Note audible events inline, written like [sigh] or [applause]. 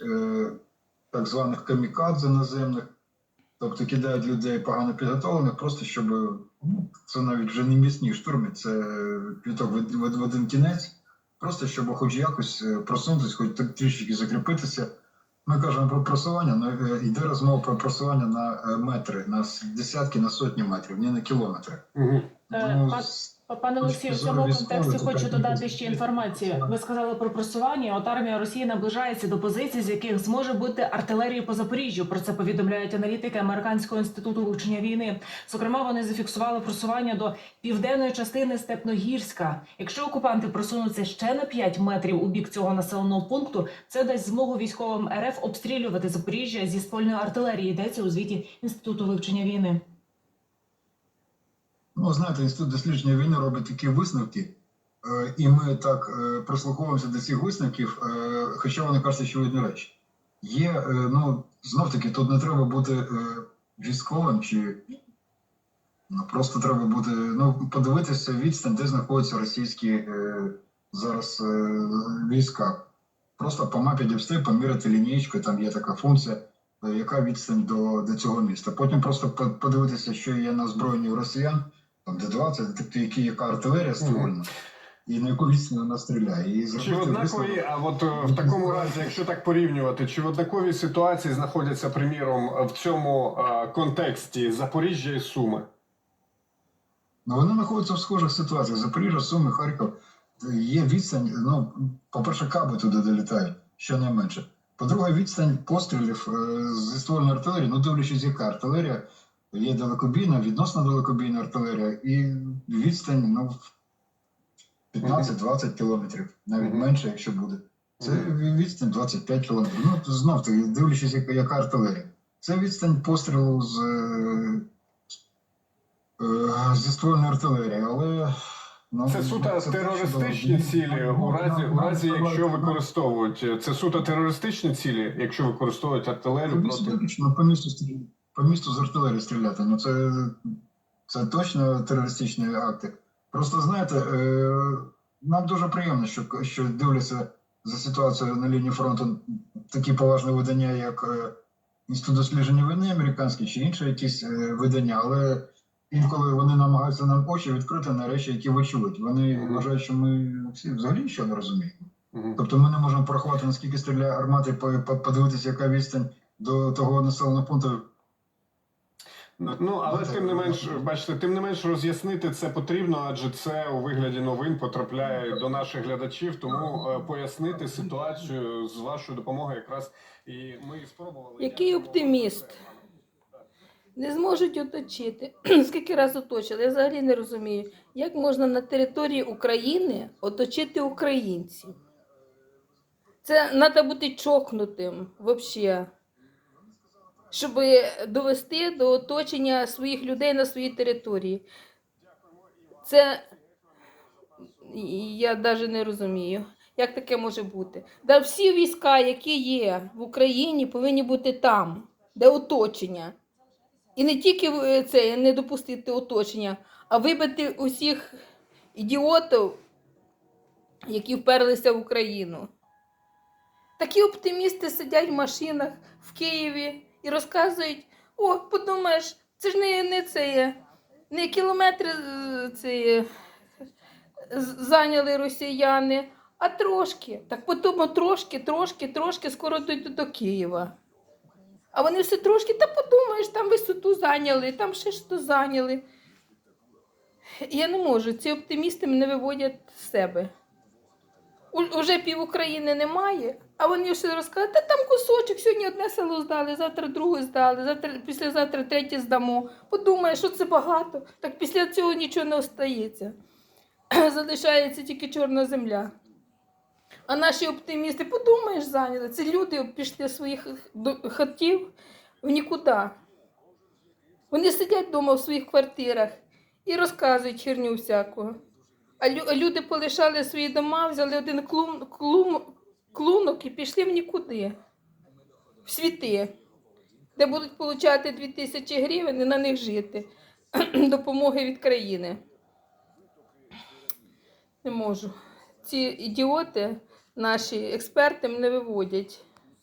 е, так званих камікадзе наземних, тобто кидають людей погано підготовлених, просто щоб ну, це навіть вже не міцні штурми, це квіток в, один кінець, просто щоб хоч якось е, просунутися, хоч трішки закріпитися. Ми кажемо про просування, але йде розмова про просування на е, метри, на десятки, на сотні метрів, не на кілометри. Угу. Е, Ну, пан- Пане Олексію, в цьому контексті хочу додати ще інформацію. Ви сказали про просування. От армія Росії наближається до позицій, з яких зможе бути артилерія по Запоріжжю. Про це повідомляють аналітики Американського інституту вивчення війни. Зокрема, вони зафіксували просування до південної частини Степногірська. Якщо окупанти просунуться ще на 5 метрів у бік цього населеного пункту, це дасть змогу військовим РФ обстрілювати Запоріжжя зі ствольної артилерії. Йдеться у звіті інституту вивчення війни. Ну, знаєте, інститут дослідження війни робить такі висновки, е, і ми так е, прислуховуємося до цих висновків, е, хоча вони кажуть очевидні речі. Є, ну, знов таки, тут не треба бути військовим чи ну, просто треба бути, ну, подивитися відстань, де знаходяться російські зараз війська. Просто по мапі Діпсти поміряти лінієчкою, там є така функція, яка відстань до, до цього міста. Потім просто подивитися, що є на збройні росіян, там де 20, тобто які, яка артилерія створена, і на яку відстань вона стріляє. І Чи однакові, а от е, в такому разі, якщо так порівнювати, чи в однаковій ситуації знаходяться, приміром, в цьому е, контексті Запоріжжя і Суми? Ну, вони знаходяться в схожих ситуаціях. Запоріжжя, Суми, Харків. Є відстань, ну, по-перше, каби туди долітають, щонайменше. По-друге, відстань пострілів е, зі ствольної артилерії, ну дивлячись, яка артилерія, є далекобійна, відносно далекобійна артилерія, і відстань ну, 15-20 кілометрів, навіть менше, якщо буде. Це відстань 25 кілометрів. Ну, знов таки, дивлячись, яка, яка артилерія. Це відстань пострілу з, е, е, зі ствольної артилерії, але. Ну, Це суто це терористичні цілі, у Ну, разі, у разі, якщо використовують. Це суто терористичні цілі, якщо використовують артилерію проти. по місту, стріляти. По місту з артилерії стріляти. Ну це, це точно терористичні акти. Просто знаєте, е, нам дуже приємно, що, що дивляться за ситуацією на лінії фронту такі поважні видання, як е, Інститут дослідження війни американські чи інші якісь е, видання, але інколи вони намагаються нам очі відкрити на речі, які вочевидь. Вони Мгм. вважають, що ми всі взагалі нічого не розуміємо. Тобто ми не можемо порахувати, наскільки стріляє армати, по- по- подивитися, яка відстань до того населеного пункту. Ну, але тим не менш, бачите, тим не менш роз'яснити це потрібно, адже це у вигляді новин потрапляє до наших глядачів. Тому е, пояснити ситуацію з вашою допомогою якраз і ми спробували. Який оптиміст? Не зможуть оточити. [clears throat] Скільки раз оточили? Я взагалі не розумію, як можна на території України оточити українців. Це треба бути чокнутим взагалі, щоб довести до оточення своїх людей на своїй території. Це я навіть не розумію, як таке може бути. Да всі війська, які є в Україні, повинні бути там, де оточення. І не тільки е, це не допустити оточення, а вибити усіх ідіотів, які вперлися в Україну. Такі оптимісти сидять в машинах в Києві і розказують: о, подумаєш, це ж не, не це є, не кілометри е, це є, зайняли росіяни, а трошки. Так потім трошки, трошки, трошки скоро дійдуть до Києва. А вони все трошки, та подумаєш, там висоту зайняли, там ще що зайняли. Я не можу, ці оптимісти мене виводять з себе. Уже пів України немає, а вони все розказують, та там кусочок, сьогодні одне село здали, завтра друге здали, завтра, післязавтра третє здамо. Подумаєш, що це багато. Так після цього нічого не остається. [clears throat] Залишається тільки чорна земля. А наші оптимісти, подумаєш, зайняли. Це люди пішли своїх хатів в нікуди. Вони сидять вдома в своїх квартирах і розказують херню всяку. А люди полишали свої дома, взяли один клум, клум, клунок і пішли в нікуди, в світи, де будуть отримати 2000 гривень і на них жити. [clears throat] Допомоги від країни. Не можу. Ці ідіоти, наші експерти, мене виводять.